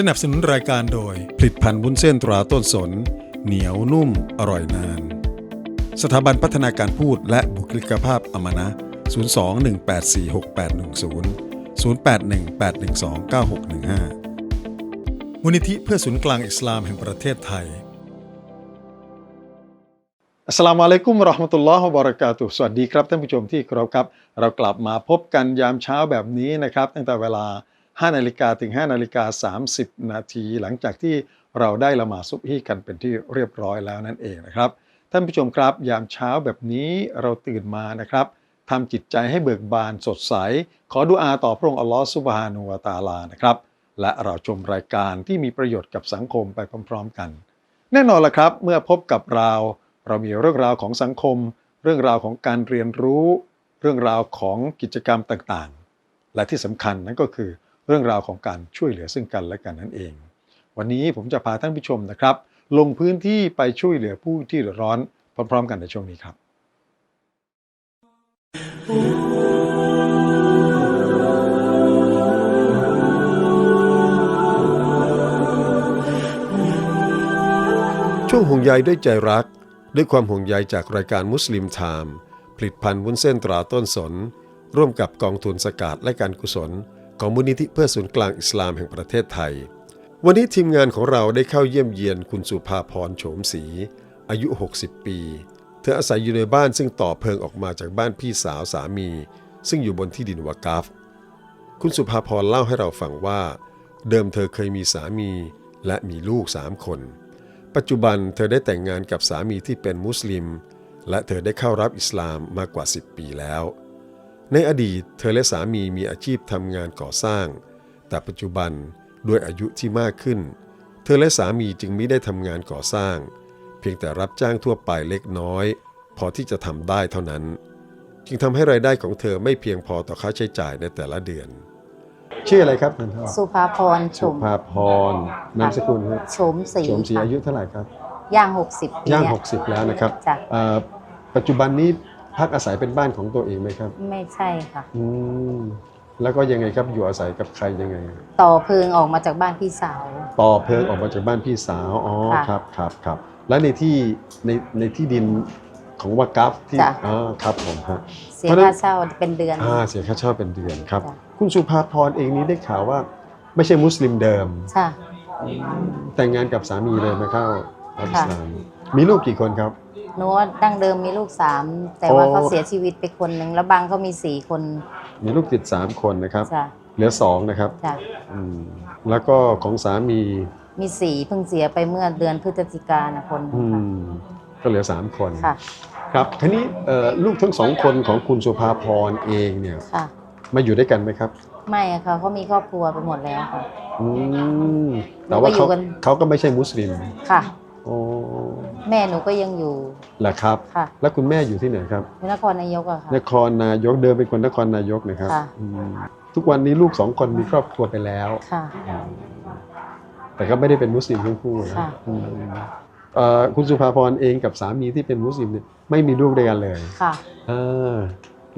สนับสนุนรายการโดย ผลิตภัณฑ์วุ้นเส้นตราต้นสน เหนียวนุ่มอร่อยนาน สถาบันพัฒนาการพูดและบุคลิกภาพอมนะ 02-1846810 0818129615 มูลนิธิเพื่อศูนย์กลางอิสลามแห่งประเทศไทยอัสลามุอะลัยกุมราะห์มะตุลลอฮ์วะบะเราะกาตุสวัสดีครับท่านผู้ชมที่เคารพครับ เรากลับมาพบกันยามเช้าแบบนี้นะครับ ตั้งแต่เวลา 5นาฬิกาถึง5นาฬิกา30 นาที หลังจากที่เราได้ละหมาดซุบฮีกันเป็นที่เรียบร้อยแล้วนั่นเองนะครับ ท่านผู้ชมครับ ยามเช้าแบบนี้เราตื่นมานะครับทำจิตใจให้เบิกบานสดใส ขอดุอาต่อพระองค์อัลลอฮ์ซุบฮานุวะตาลานะครับ และเราชมรายการที่มีประโยชน์กับสังคมไปพร้อมๆกัน แน่นอนละครับ เมื่อพบกับเรา เรามีเรื่องราวของสังคม เรื่องราวของการเรียนรู้ เรื่องราวของกิจกรรมต่างๆ และที่สำคัญนั่นก็คือ เรื่องราวของการช่วยเหลือซึ่งกันและกันนั่นเอง วันนี้ผมจะพาท่านผู้ชมนะครับ ลงพื้นที่ไปช่วยเหลือผู้ที่เดือดร้อนพร้อม ๆ กันในช่วงนี้ครับ ช่วงห่วงใยด้วยใจรัก ด้วยความห่วงใยจากรายการมุสลิมไทม์ผลิตภัณฑ์วุ้นเส้นตราต้นสน ร่วมกับกองทุนสกาดและการกุศล ของมูลนิธิเพื่อศูนย์กลางอิสลามแห่งประเทศไทย วันนี้ทีมงานของเราได้เข้าเยี่ยมเยียนคุณสุภาพรโฉมศรีอายุ 60 ปี เธออาศัยอยู่ในบ้านซึ่งต่อเพิงออกมาจากบ้านพี่สาวสามี ซึ่งอยู่บนที่ดินวากาฟ คุณสุภาพรเล่าให้เราฟังว่า เดิมเธอเคยมีสามีและมีลูกสามคน ปัจจุบันเธอได้แต่งงานกับสามีที่เป็นมุสลิม และเธอได้เข้ารับอิสลามมากกว่า 10 ปีแล้ว ในอดีตเธอและสามีมีอาชีพทำงานก่อสร้าง แต่ปัจจุบันด้วยอายุที่มากขึ้น เธอและสามีจึงไม่ได้ทำงานก่อสร้าง เพียงแต่รับจ้างทั่วไปเล็กน้อย พอที่จะทำได้เท่านั้น จึงทำให้รายได้ของเธอไม่เพียงพอต่อค่าใช้จ่ายในแต่ละเดือน ชื่ออะไรครับท่านพ่อสุภาพรชสุมภาพรนามสกุลครับชมศรีโฉมศรีค่ะอายุเท่าไหร่ครับ ย่างหกสิบปีย่างเนี่ย60 แล้วนะครับจ้ะ เอ่อปัจจุบันนี้ พักอาศัยเป็นบ้านของตัวเองไหมครับ ไม่ใช่ค่ะ อืมแล้วก็ยังไงครับอยู่อาศัยกับใครยังไง ต่อเพิงออกมาจากบ้านพี่สาว ต่อเพิงออกมาจากบ้านพี่สาวอ๋อค่ะครับครับครับแล้วในที่ในในที่ดินของวากัฟที่จ้ะ อ๋อครับผมฮะ เสียเพราะฉะนั้น ค่าเช่าเป็นเดือน อ่าเสียค่าเช่าเป็นเดือนครับ จ้ะ คุณสุภาพรเองนี้ได้ข่าวว่าไม่ใช่มุสลิมเดิม ค่ะ แต่งงานกับสามีเลยมาเข้ารับอิค่ะสลามมีลูกกี่คนครับ หนูว่าดั้งเดิมมีลูกสามแต่ว่าโอ้เขาเสียชีวิตไปคนหนึ่งแล้วบางเขามีสี่คนมีลูกติดสามคนนะครับ จ้ะเหลือสองนะครับจ้ะอืมแล้วก็ของสามีมีสี่เพิ่งเสียไปเมื่อเดือนพฤศจิกายนคนหนึ่อืงค่ะมก็เหลือสามคน ค่ะครับทีนี้เอ่อลูกทั้งสองคนของคุณสุภาพรเองเนี่ยค่ะ มาอยู่ด้วยกันไหมครับไม่อะค่ะเขามีครอบครัวไปหมดแล้วค่ะ อืมแต่ว่าหนูก็อยู่เขากัน เขาก็ไม่ใช่มุสลิม ค่ะโอ้ แม่หนูก็ยังอยู่เหรอครับ ค่ะแล้วคุณแม่อยู่ที่ไหนครับ อยู่นครนายกอะค่ะ นครนายกเดิมเป็นคนนครนายกนะครับค่ะ อืมทุกวันนี้ลูกสองคนมีครอบครัวไปแล้ว ค่ะ แต่ก็ไม่ได้เป็นมุสลิมทั้งคู่นะค่ะ อืมเอ่อคุณสุภาพรเองกับสามีที่เป็นมุสลิมเนี่ยไม่มีลูกด้วยกันเลยค่ะอ่า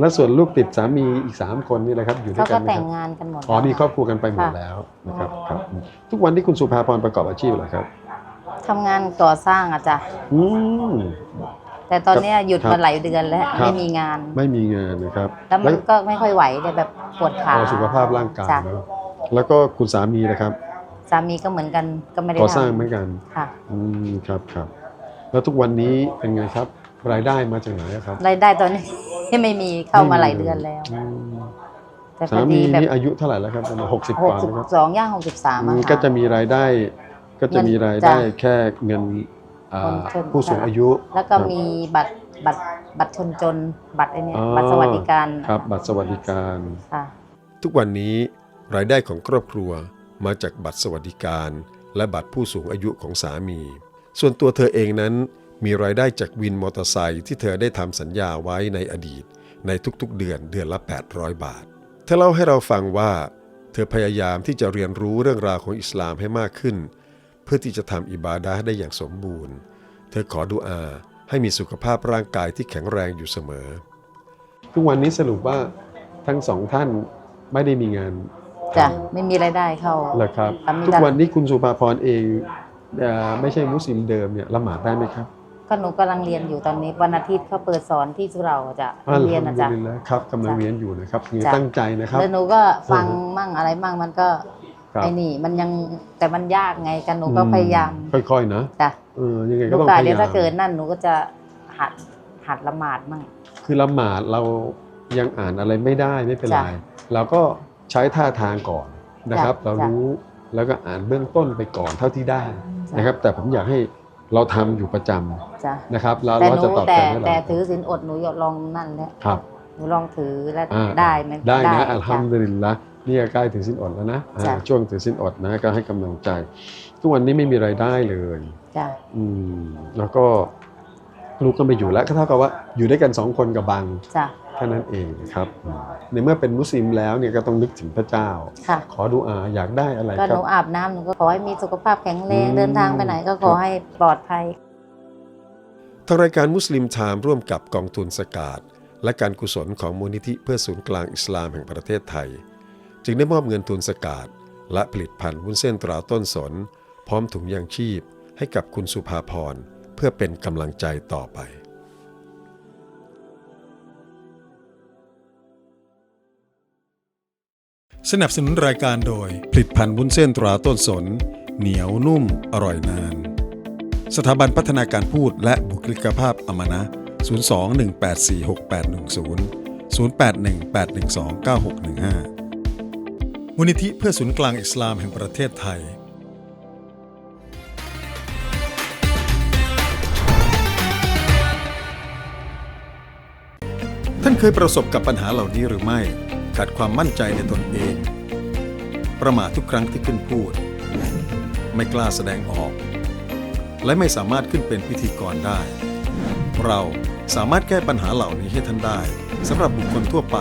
แล้วส่วนลูกติดสามีอีกสามคนนี่แหละครับ อยู่ด้วเขายกัก็นไหมแต่คงรับงานกันหมดอ๋อแล้วมีครอบครัวกันไปหมดค่ะแล้วนะครับครับ ทุกวันที่คุณสุภาพรประกอบอาชีพอะไรครับ ทำงานก่อสร้างอะจ้ะอืม แต่ตอนเนี้ยหยุดครับมาหลายเดือนแล้ว ครับ ไม่มีงาน ไม่มีงานนะครับแล้วมันก็ไม่ค่อยไหวเลยแบบปวดขาอ๋อสุขภาพร่างกายจ้ะเนอะแล้วก็คุณสามีนะครับสามีก็เหมือนกันก็ไม่ได้ก่อสร้างทำเหมือนกัน ค่ะอืมครับครับ แล้วทุกวันนี้เป็นไงครับ รายได้มาจากไหนอะครับรายได้ตอนนี้ ไม่มีเข้ามาหลายเดือนแล้ว อืมแต่พสาอมีดีแบบนี่อายุเท่าไหร่แล้วครับประมาณหกสิบหกกว่าสิบนะครับสองย่างหกสิบสามอืมอะก็ค่ะจะมีรายได้ ก็จะมีรายได้จ้ะแค่เงินอ่าคนชนผู้สูงอายุ แล้วก็มีบัตรบัตรบัตรชนจนบัตรไอเนี่ยอ๋อบัตรสวัสดิการครับบัตรสวัสดิการค่ะทุกวันนี้รายได้ของครอบครัวมาจากบัตรสวัสดิการ และบัตรผู้สูงอายุของสามี ส่วนตัวเธอเองนั้นมีรายได้จากวินมอเตอร์ไซค์ที่เธอได้ทำสัญญาไว้ในอดีต ในทุกๆเดือนเดือนละ 800 บาท เธอเล่าให้เราฟังว่า เธอพยายามที่จะเรียนรู้เรื่องราวของอิสลามให้มากขึ้นเพื่อที่จะทำอิบาดะห์ได้อย่างสมบูรณ์ เธอขอดุอาให้มีสุขภาพร่างกายที่แข็งแรงอยู่เสมอ ทุกวันนี้สรุปว่าทั้งสองท่านไม่ได้มีงานจ้ะไม่มีรายได้เข้าเหรอครับทำไม่ได้ทุกวันนี้คุณสุภาพรเองเอ่อไม่ใช่มุสลิมเดิมเนี่ยละหมาดได้ไหมครับก็หนูกำลังเรียนอยู่ตอนนี้วันอาทิตย์เขาเปิดสอนที่สุเหราจะอัลเรียนฮันะมดุจ๊ะลิลละครับกำลังจ้ะเรียนอยู่นะครับนี่จ้ะตั้งใจนะครับแล้วหนูก็ฟังอือฮึมั่งอะไรมั่งมันก็ครับ ไอ้นี่มันยังแต่มันยากไงกันหนูก็อืมพยายามค่อยๆนะจ้ะเออยังไงหก็นูต้องกะพยาเดี๋ยยาวถ้ามเกิดนั่นหนูก็จะหัดหัดละหมาดมั่งคือละหมาดเรายังอ่านอะไรไม่ได้ไม่เป็นไรจ้ะเราก็ใช้ท่าทางก่อนนะครับจ้ะเรารู้แล้วก็อ่านเบื้องต้นไปก่อนเท่าที่ได้จ้ะนะครับ แต่ผมอยากให้เราทำอยู่ประจำจ้ะนะครับแล้วแต่เราหนูจะตอบแต่แทนให้เราแต่ถือศีลอดหนูอยากลองนั่นแหละครับหนูลองถือแล้วอ่าได้ไหมได้นะจ้อัลฮัมดุลิลละ นี่ก็ใกล้ถึงสิ้นอดแล้วนะอ่าจ้ะ ช่วงถึงสิ้นอดนะก็ให้กำลังใจ ทุกวันนี้ไม่มีไรายได้เลย จ้ะอืมแล้วก็ลูกก็ไม่อยู่แล้วก็เท่ากับว่าอยู่ด้วยกันสองคนกับบังจ้ะแค่นั้นเองครับอืมในเมื่อเป็นมุสลิมแล้วเนี่ยก็ต้องนึกถึงพระเจ้า ค่ะ ขอดูอาอยากได้อะไรก็คหรับ นูอาบน้ำหนูก็ขอให้มีสุขภาพแข็งแรงอืม เดินทางไปไหนก็ขอให้ปลอดภัย ทางรายการมุสลิมไทม์ร่วมกับกองทุนสกาดและการกุศลของมูลนิธิเพื่อศูนย์กลางอิสลามแห่งประเทศไทย จึงได้มอบเงินทุนสกาดและผลิตภัณฑ์วุ้นเส้นตราต้นสน พร้อมถุงยางชีพให้กับคุณสุภาพรเพื่อเป็นกำลังใจต่อไปสนับสนุนรายการโดย ผลิตภัณฑ์วุ้นเส้นตราต้นสน เหนียวนุ่ม อร่อยนาน สถาบันพัฒนาการพูดและบุคลิกภาพอมนะ 02-1846810 0818129615 มูลนิธิเพื่อศูนย์กลางอิสลามแห่งประเทศไทย ท่านเคยประสบกับปัญหาเหล่านี้หรือไม่ ขาดความมั่นใจในตนเอง ประมาททุกครั้งที่ขึ้นพูด ไม่กล้าแสดงออก และไม่สามารถขึ้นเป็นพิธีกรได้ เราสามารถแก้ปัญหาเหล่านี้ให้ท่านได้สำหรับบุคคลทั่วไป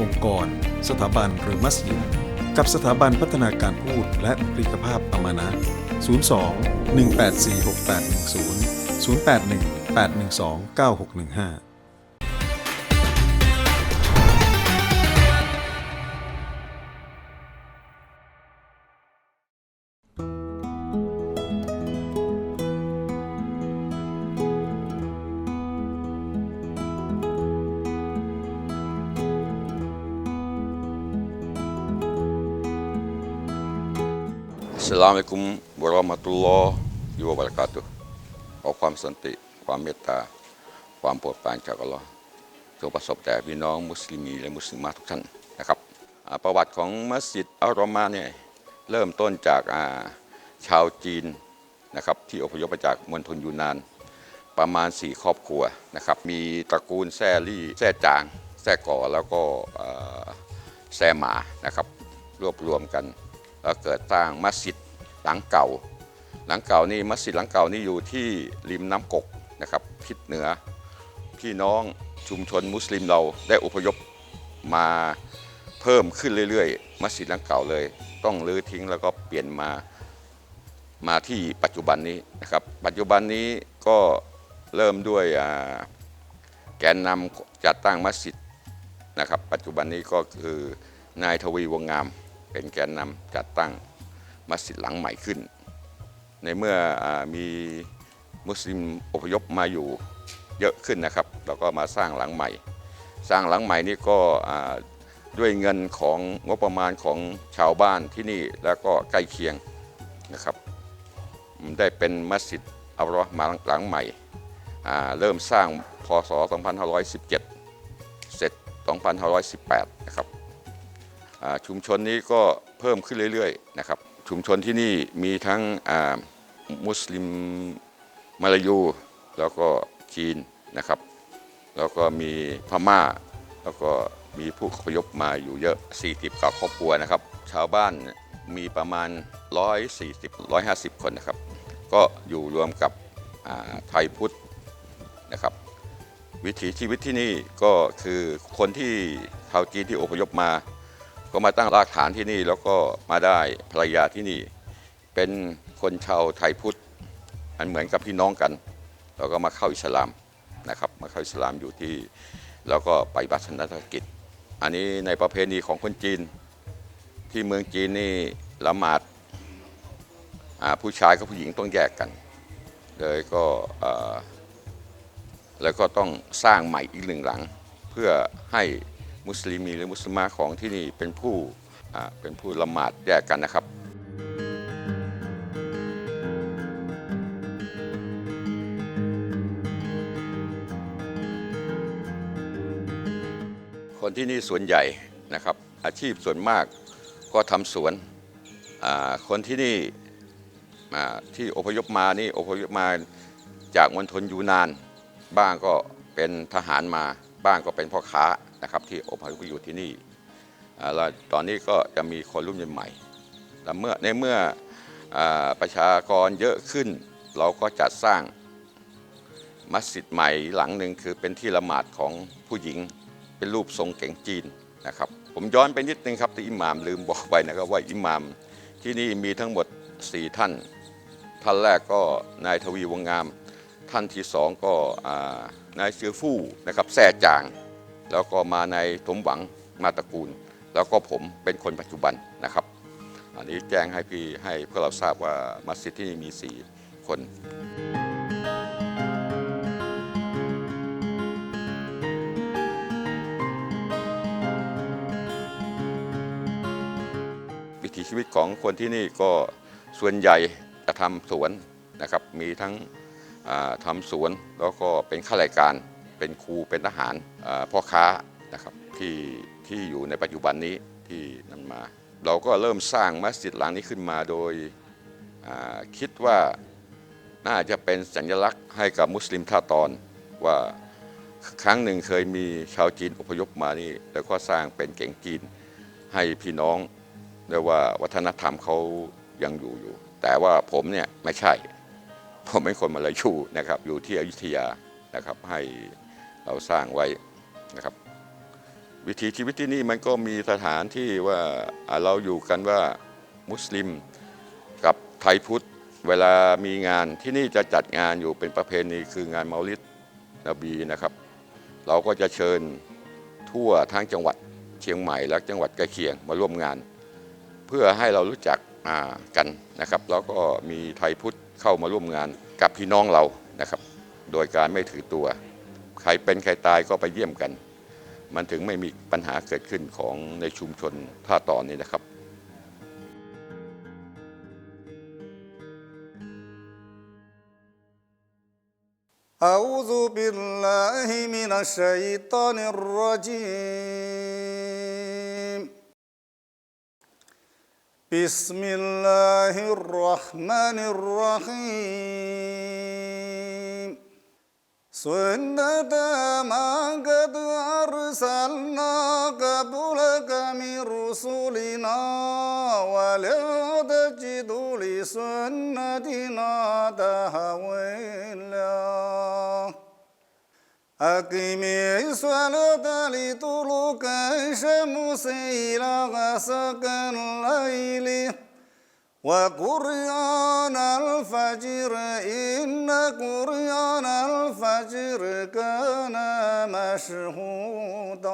องค์กร สถาบันหรือมัสยิด กับสถาบันพัฒนาการพูดและบุคลิกภาพอมานะ 02 184 6810 081 812 9615 Assalamualaikum warahmatullahi wabarakatuh ขอความสันติ ความเมตตา ความโปรดปรานจากอัลลอฮ์จงประสบแต่พี่น้องมุสลิมีและมุสลิมาทุกท่านนะครับประวัติของมัสยิดอัลรอมาเนี่ยเริ่มต้นจากาชาวจีนนะครับที่อพยพมาจากมณฑลยูนานประมาณ 4 ครอบครัวนะครับมีตระกูลแซ่ลี่แซ่จางแซ่ก่อแล้วก็แซ่หมานะครับรวบรวมกันแล้วเกิดสร้างมัสยิด หลังเก่า หลังเก่านี่มัสยิดหลังเก่านี่อยู่ที่ริมน้ำกกนะครับทิศเหนือ พี่น้องชุมชนมุสลิมเราได้อพยพมาเพิ่มขึ้นเรื่อยๆ มัสยิดหลังเก่าเลย ต้องรื้อทิ้งแล้วก็เปลี่ยนมามาที่ปัจจุบันนี้นะครับ ปัจจุบันนี้ก็เริ่มด้วยแกนนำจัดตั้งมัสยิดนะครับ ปัจจุบันนี้ก็คือนายทวีวงงามเป็นแกนนำจัดตั้ง มัสยิดหลังใหม่ขึ้น ในเมื่ออมีมุสลิมอพยพมาอยู่เยอะขึ้นนะครับ เราก็มาสร้างหลังใหม่ สร้างหลังใหม่นี้ก็ด้วยเงินของงบประมาณของชาวบ้านที่นี่แล้วก็ใกล้เคียงนะครับ ได้เป็นมัสยิดอัลลอฮ์มาหลังใหม่เริ่มสร้างพศ 2517 เสร็จ 2518 นะครับชุมชนนี้ก็เพิ่มขึ้นเรื่อยๆนะครับ ชุมชนที่นี่มีทั้งมุสลิมมาลายู แล้วก็จีนนะครับ แล้วก็มีพม่า แล้วก็มีผู้อพยพมาอยู่เยอะ 40กว่าครอบครัวนะครับ ชาวบ้านมีประมาณ 140 150 คนนะครับ ก็อยู่รวมกับไทยพุทธนะครับ วิถีชีวิตที่นี่ก็คือคนที่ชาวจีนที่อพยพมา ก็มาตั้งรากฐานที่นี่แล้วก็มาได้ภรรยาที่นี่ เป็นคนชาวไทยพุทธอันเหมือนกับพี่น้องกันแล้วก็มาเข้าอิสลามนะครับมาเข้าอิสลามอยู่ที่แล้วก็ไปบัตรนธกิจ อันนี้ในประเพณีของคนจีน ที่เมืองจีนนี่ละหมาดผู้ชายกับผู้หญิงต้องแยกกัน เลยก็แล้วก็ต้องสร้างใหม่อีกหนึ่งหลัง เพื่อให้ มุสลิมีหรือมุสลิมาของที่นี่เป็นผู้เป็นผู้ละหมาดแยกกันนะครับคนที่นี่ส่วนใหญ่นะครับอาชีพส่วนมากก็ทำสวน คนที่นี่ที่อพยพมานี่อพยพมาจากมณฑลยูนาน บ้างก็ เป็นทหารมาบ้างก็เป็นพ่อค้านะครับที่อพยพอยู่ที่นี่แล้วตอนนี้ก็จะมีคนรุ่นใหม่แล้วเมื่อในเมื่ออประชากรเยอะขึ้น เราก็จัดสร้างมัสยิดใหม่หลังหนึ่งคือเป็นที่ละหมาดของผู้หญิงเป็นรูปทรงเก๋งจีนนะครับผมย้อนไปนิดนึงครับที่อิหม่ามลืมบอกไปนะครับว่าอิหม่ามที่นี่มีทั้งหมด 4 ท่าน ท่านแรกก็นายทวีวงงาม ท่านที่สองก็นายเสือฟู่นะครับแซ่จาง แล้วก็มานายสมหวังมาตระกูล แล้วก็ผมเป็นคนปัจจุบันนะครับ อันนี้แจ้งให้พี่ให้พวกเราทราบว่ามัสยิดที่นี่มี 4 คนวิถีชีวิตของคนที่นี่ก็ส่วนใหญ่จะทำสวนนะครับมีทั้ง อ่าทำสวนแล้วก็เป็นข้าราชการ เป็นครูเป็นทหารพ่อค้านะครับที่ที่อยู่ในปัจจุบันนี้ที่นำมา เราก็เริ่มสร้างมัสยิดหลังนี้ขึ้นมาโดยคิดว่าน่าจะเป็นสัญลักษณ์ให้กับมุสลิมท่าตอนว่าครั้งหนึ่งเคยมีชาวจีนอพยพมานี่ แล้วก็สร้างเป็นเก่งจีนให้พี่น้องเรียกว่าวัฒนธรรมเขายังอยู่อยู่ แต่ว่าผมเนี่ยไม่ใช่ ผมเป็นคนมาลายูนะครับอยู่ที่อยุธยานะครับให้เราสร้างไว้นะครับ วิถีชีวิตที่นี่มันก็มีสถานที่ว่าเราอยู่กันว่ามุสลิมกับไทยพุทธเวลามีงานที่นี่จะจัดงานอยู่เป็นประเพณีคืองานเมาลิดนบีนะครับ เราก็จะเชิญทั่วทั้งจังหวัดเชียงใหม่และจังหวัดใกล้เคียงมาร่วมงาน เพื่อให้เรารู้จักกันนะครับ แล้วก็มีไทยพุทธ เข้ามาร่วมงานกับพี่น้องเรานะครับ โดยการไม่ถือตัว ใครเป็นใครตายก็ไปเยี่ยมกัน มันถึงไม่มีปัญหาเกิดขึ้นของในชุมชนท่าตอนนี้นะครับ أعوذ بالله من الشيطان الرجيم بسم الله الرحمن الرحيم. سنة ما قد أرسلنا قبلك من رسلنا ولا تجد لسنتنا تحويلا أقم الصلاة لطلوك الشمس إلى غسق الليل. وقرآن الفجر إن قرآن الفجر كان مشهودا.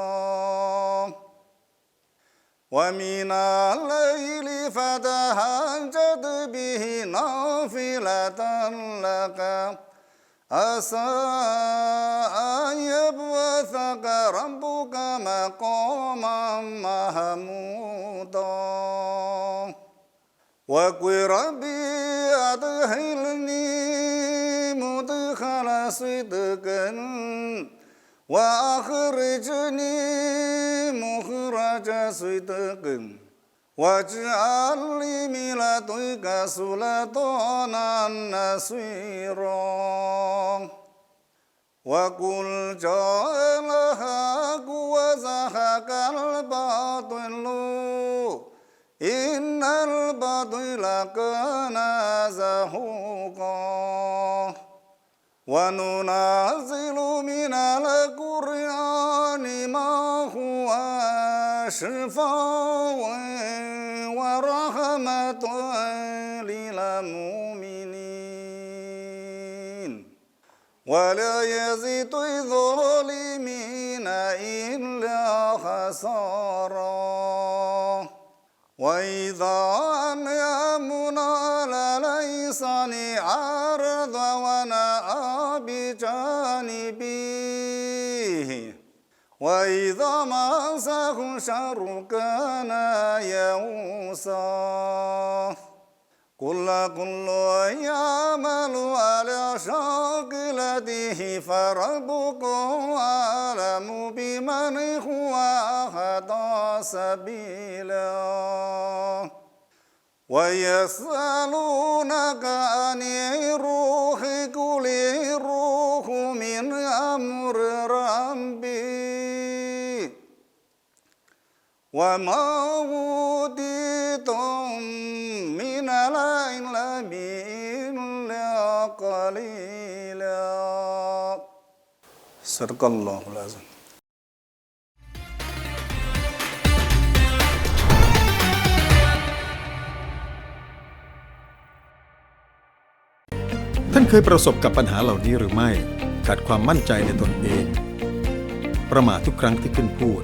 ومن الليل فتهجد به نافلة لك. عسى أن يبعثك ربك مقاما محمودا وقل ربي أدخلني مدخل صدق وأخرجني مخرج صدق واجعل لي من لدنك سلطانا نصيرا وقل جاء الحق وزهق الباطل. إن الباطل كان زهوقا. وننزل من القرآن شفاء ورحمة للمؤمنين. ولا يزيد الظالمين إلا خسارا. وإذا أنعمنا الإنسان عرض ونأى بجانبه. وإذا مسه شر كان يئوسا كل كل يعمل على شاكلته فربكم أعلم بمن هو أهدى سبيلا. ويسألونك عن الروح قل الروح من أمر ربي. وما أوتيتم من العلم إلا قليلا صدق الله العظيم ท่านเคยประสบกับปัญหาเหล่านี้หรือไม่ ขาดความมั่นใจในตนเอง ประมาททุกครั้งที่ขึ้นพูด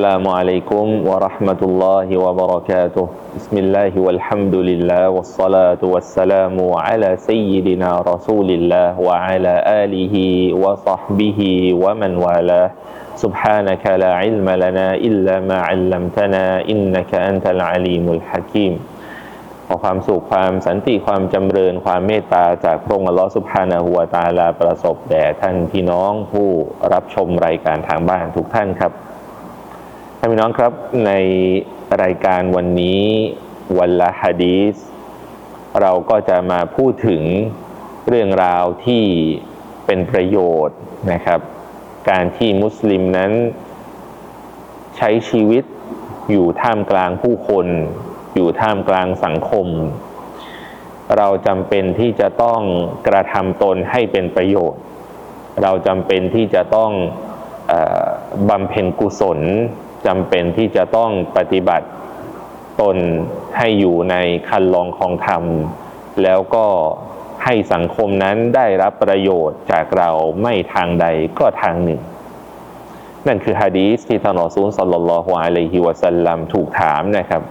السلام عليكم ورحمة الله وبركاته بسم الله والحمد لله والصلاة والسلام على سيدنا رسول الله وعلى آله وصحبه ومن والاه سبحانك لا علم لنا إلا ما علمتنا إنك أنت العليم الحكيم ขอความสุขความสันติความจำเริญความเมตตาจากพระองค์อัลลอฮฺสุบฮานะฮูวะตาอาลาประสบแด่ท่านพี่น้องผู้รับชมรายการทางบ้านทุกท่านครับ ท่านพี่น้องครับในรายการวันนี้วันละฮะดีสเราก็จะมาพูดถึงเรื่องราวที่เป็นประโยชน์นะครับ การที่มุสลิมนั้นใช้ชีวิตอยู่ท่ามกลางผู้คน อยู่ท่ามกลางสังคม เราจำเป็นที่จะต้องกระทำตนให้เป็นประโยชน์ เราจำเป็นที่จะต้องอบำเพ็ญกุศล จำเป็นที่จะต้องปฏิบัติตนให้อยู่ในคันลองของธรรม แล้วก็ให้สังคมนั้นได้รับประโยชน์จากเราไม่ทางใดก็ทางหนึ่ง นั่นคือฮะดีสที่ท่านอซูลสัลลัลลอฮุอะลัยฮิวะสัลลัมถูกถามนะครับ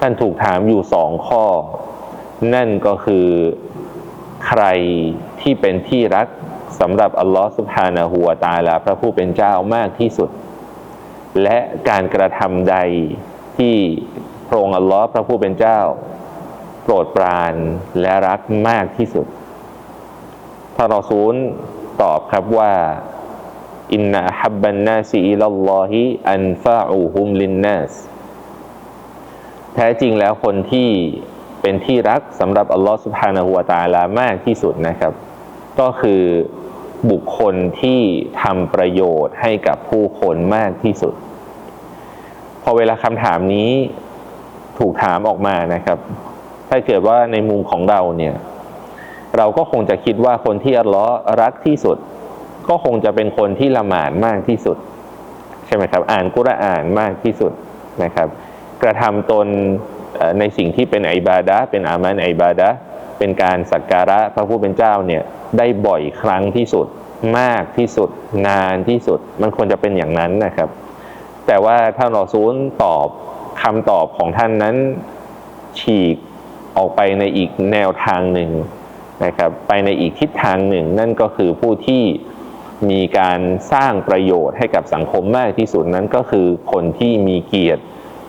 ท่านถูกถามอยู่สองข้อ นั่นก็คือใครที่เป็นที่รักสำหรับอัลลอฮฺสุบฮานะฮูวตาลาพระผู้เป็นเจ้ามากที่สุด และการกระทำใดที่พระองค์อัลลอฮ์พระผู้เป็นเจ้า โปรดปรานและรักมากที่สุดท่านรอซูลตอบครับว่าอินนาฮับบันนาซีอิลลอฮิอันฟาอูฮุมลินนัสแท้จริงแล้วคนที่เป็นที่รักสำหรับอัลลอฮ์สุบฮานะฮูวตาลามากที่สุดนะครับ ก็คือบุคคลที่ทำประโยชน์ให้กับผู้คนมากที่สุด อเวลาคำถามนี้ถูกถามออกมานะครับ ถ้าเกิดว่าในมุมของเราเนี่ย เราก็คงจะคิดว่าคนที่อัลลอฮ์รักที่สุด ก็คงจะเป็นคนที่ละหมาดมากที่สุด ใช่ไหมครับ อ่านกุรอานมากที่สุดนะครับ กระทำตนในสิ่งที่เป็นอิบาดะเป็นอามันอิบาดะเป็นการสักการะพระผู้เป็นเจ้าเนี่ยได้บ่อยครั้งที่สุด มากที่สุด นานที่สุด มันควรจะเป็นอย่างนั้นนะครับ แต่ว่าท่านรอซูลตอบคำตอบของท่านนั้นฉีกออกไปในอีกแนวทางหนึ่งนะครับ ไปในอีกทิศทางหนึ่ง นั่นก็คือผู้ที่มีการสร้างประโยชน์ให้กับสังคมมากที่สุดนั้นก็คือคนที่มีเกียรติ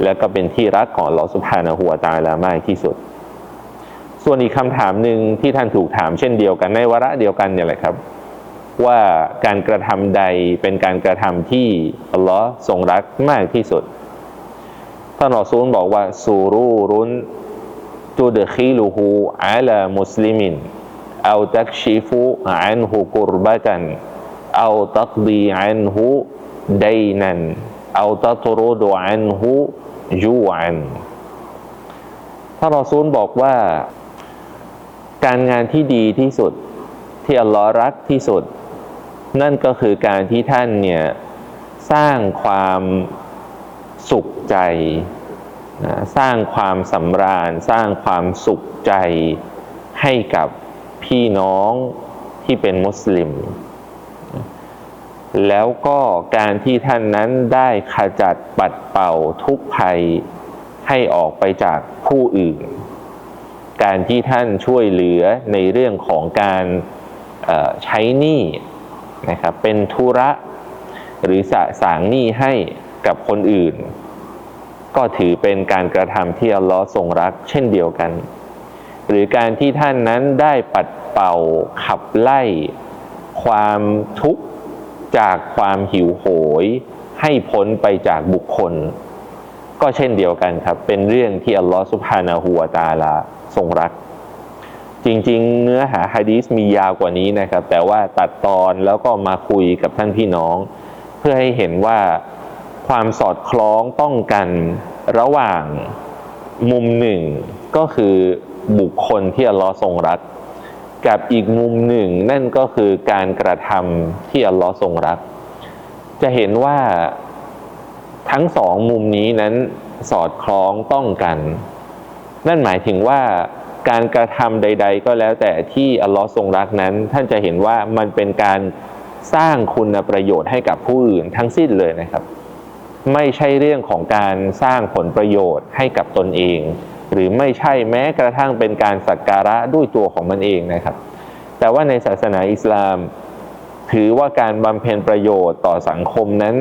และก็เป็นที่รักของลอสุบฮานะฮูวตาลามากที่สุด ส่วนอีกคำถามหนึ่งที่ท่านถูกถามเช่นเดียวกันในวาระเดียวกันเนี่ยแหละครับ ว่าการกระทำใดเป็นการกระทำที่อัลลอฮ์ทรงรักมากที่สุดท่านรอซูลบอกว่าซูรูรุนตุดคิลูฮูอาลามุสลิมินเอาตักชิฟุอันฮุกุรบะตันเอาตักดีอันฮุดัยนันเอาตัตรุดอันฮุจูอันท่านรอซูลบอกว่า การงานที่ดีที่สุดที่อัลลอฮ์รักที่สุด นั่นก็คือการที่ท่านเนี่ยสร้างความสุขใจนะสร้างความสำราญ สร้างความสุขใจให้กับพี่น้องที่เป็นมุสลิม แล้วก็การที่ท่านนั้นได้ขจัดปัดเป่าทุกภัยให้ออกไปจากผู้อื่น การที่ท่านช่วยเหลือในเรื่องของการใช้หนี้ นะครับเป็นธุระหรือสะสางหนี้ให้กับคนอื่น ก็ถือเป็นการกระทำที่อัลลอฮ์ทรงรักเช่นเดียวกัน หรือการที่ท่านนั้นได้ปัดเป่าขับไล่ ความทุกข์จากความหิวโหย ให้พ้นไปจากบุคคล ก็เช่นเดียวกันครับ เป็นเรื่องที่อัลลอฮ์สุบฮานหูวตาลาทรงรัก จริง ๆ เนื้อหาฮะดีสมียาวกว่านี้นะครับ แต่ว่าตัดตอนแล้วก็มาคุยกับท่านพี่น้อง เพื่อให้เห็นว่าความสอดคล้องต้องกันระหว่างมุมหนึ่งก็คือบุคคลที่อัลลอฮ์ทรงรัก กับอีกมุมหนึ่งนั่นก็คือการกระทำที่อัลลอฮ์ทรงรัก จะเห็นว่าทั้งสองมุมนี้นั้นสอดคล้องต้องกัน นั่นหมายถึงว่า การกระทำใด ๆ ก็แล้วแต่ที่อัลลอฮ์ทรงรักนั้น ท่านจะเห็นว่ามันเป็นการสร้างคุณประโยชน์ให้กับผู้อื่นทั้งสิ้นเลยนะครับ ไม่ใช่เรื่องของการสร้างผลประโยชน์ให้กับตนเอง หรือไม่ใช่แม้กระทั่งเป็นการสักการะด้วยตัวของมันเองนะครับ แต่ว่าในศาสนาอิสลาม ถือว่าการบำเพ็ญประโยชน์ต่อสังคมนั้น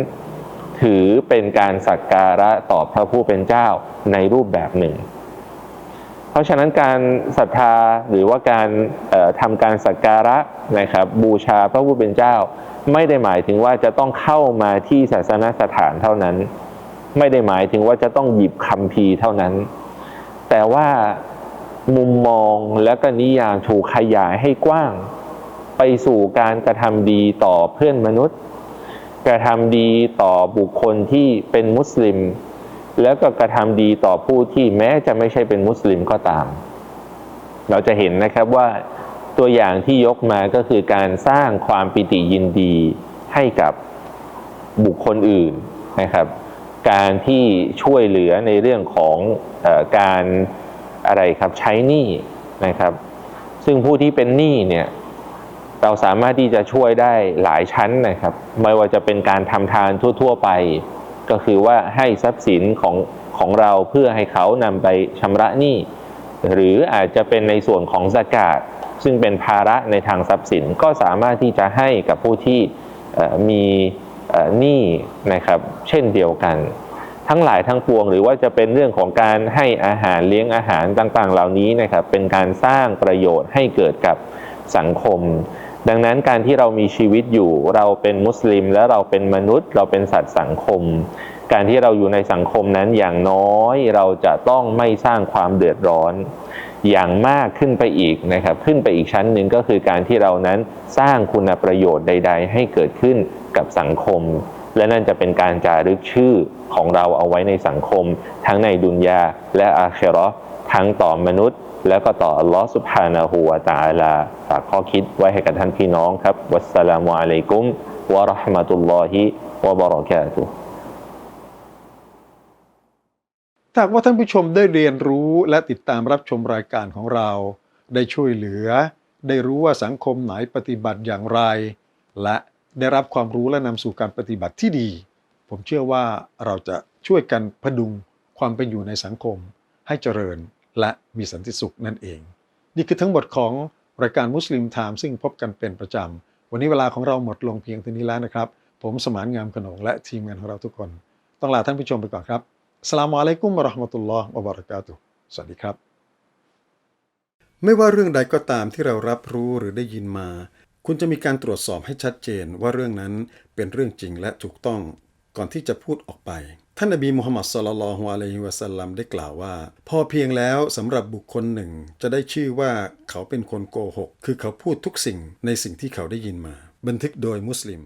ถือเป็นการสักการะต่อพระผู้เป็นเจ้าในรูปแบบหนึ่ง ราะฉะนั้นการศรัทธาหรือว่าการเอ่อทำการสักการะนะครับบูชาพระผู้เป็นเจ้า ไม่ได้หมายถึงว่าจะต้องเข้ามาที่ศาสนสถานเท่านั้น ไม่ได้หมายถึงว่าจะต้องหยิบคำพีเท่านั้น แต่ว่ามุมมองและก็นิยามถูกขยายให้กว้าง ไปสู่การกระทำดีต่อเพื่อนมนุษย์ กระทำดีต่อบุคคลที่เป็นมุสลิม แล้วก็กระทำดีต่อผู้ที่แม้จะไม่ใช่เป็นมุสลิมก็ตาม เราจะเห็นนะครับว่าตัวอย่างที่ยกมาก็คือการสร้างความปิติยินดีให้กับบุคคลอื่นนะครับ การที่ช่วยเหลือในเรื่องของอการอะไรครับใช้หนี้นะครับ ซึ่งผู้ที่เป็นหนี้เนี่ยเราสามารถที่จะช่วยได้หลายชั้นนะครับ ไม่ว่าจะเป็นการทำทานทั่ว ๆ ไป ก็คือว่าให้ทรัพย์สินของของเราเพื่อให้เขานำไปชำระหนี้หรืออาจจะเป็นในส่วนของสกาดซึ่งเป็นภาระในทางทรัพย์สินก็สามารถที่จะให้กับผู้ที่มีหนี้นะครับ เช่นเดียวกัน ทั้งหลายทั้งปวง หรือว่าจะเป็นเรื่องของการให้อาหารเลี้ยงอาหารต่างๆ เหล่านี้นะครับ เป็นการสร้างประโยชน์ให้เกิดกับสังคม ดังนั้นการที่เรามีชีวิตอยู่ เราเป็นมุสลิม และเราเป็นมนุษย์ เราเป็นสัตว์สังคม การที่เราอยู่ในสังคมนั้นอย่างน้อยเราจะต้องไม่สร้างความเดือดร้อน อย่างมากขึ้นไปอีกนะครับ ขึ้นไปอีกชั้นหนึ่งก็คือการที่เรานั้นสร้างคุณประโยชน์ใด ๆ ให้เกิดขึ้นกับสังคม และนั่นจะเป็นการจารึกชื่อของเราเอาไว้ในสังคม ทั้งในดุนยาและอาเคราะห์ทั้งต่อมนุษย์ แล้วก็ต่ออัลลอฮ์สุบฮานาหูวาตาอาลาฝากข้อคิดไว้ให้กับท่านพี่น้องครับ วัสสลามุอะลัยกุมวะราะห์มะตุลลอฮิวะบะเราะกาตุหากว่าท่านผู้ชมได้เรียนรู้และติดตามรับชมรายการของเรา ได้ช่วยเหลือ ได้รู้ว่าสังคมไหนปฏิบัติอย่างไร และได้รับความรู้และนำสู่การปฏิบัติที่ดี ผมเชื่อว่าเราจะช่วยกันพดุงความเป็นอยู่ในสังคมให้เจริญ และมีสันติสุขนั่นเอง นี่คือทั้งหมดของรายการมุสลิมไทม์ซึ่งพบกันเป็นประจำ วันนี้เวลาของเราหมดลงเพียงเท่านี้แล้วนะครับ ผมสมานงามขนงและทีมงานของเราทุกคน ต้องลาท่านผู้ชมไปก่อนครับสลามอะลัยกุมวะราะห์มะตุลลอฮ์วะบะเราะกาตุสวัสดีครับ ไม่ว่าเรื่องใดก็ตามที่เรารับรู้หรือได้ยินมา คุณจะมีการตรวจสอบให้ชัดเจนว่าเรื่องนั้นเป็นเรื่องจริงและถูกต้อง ก่อนที่จะพูดออกไป ท่านนบีมุฮัมมัดสลลัลฮุอะลัยฮิวะสัลลัมได้กล่าวว่า พอเพียงแล้วสำหรับบุคคลหนึ่ง จะได้ชื่อว่าเขาเป็นคนโกหก คือเขาพูดทุกสิ่งในสิ่งที่เขาได้ยินมา บันทึกโดยมุสลิม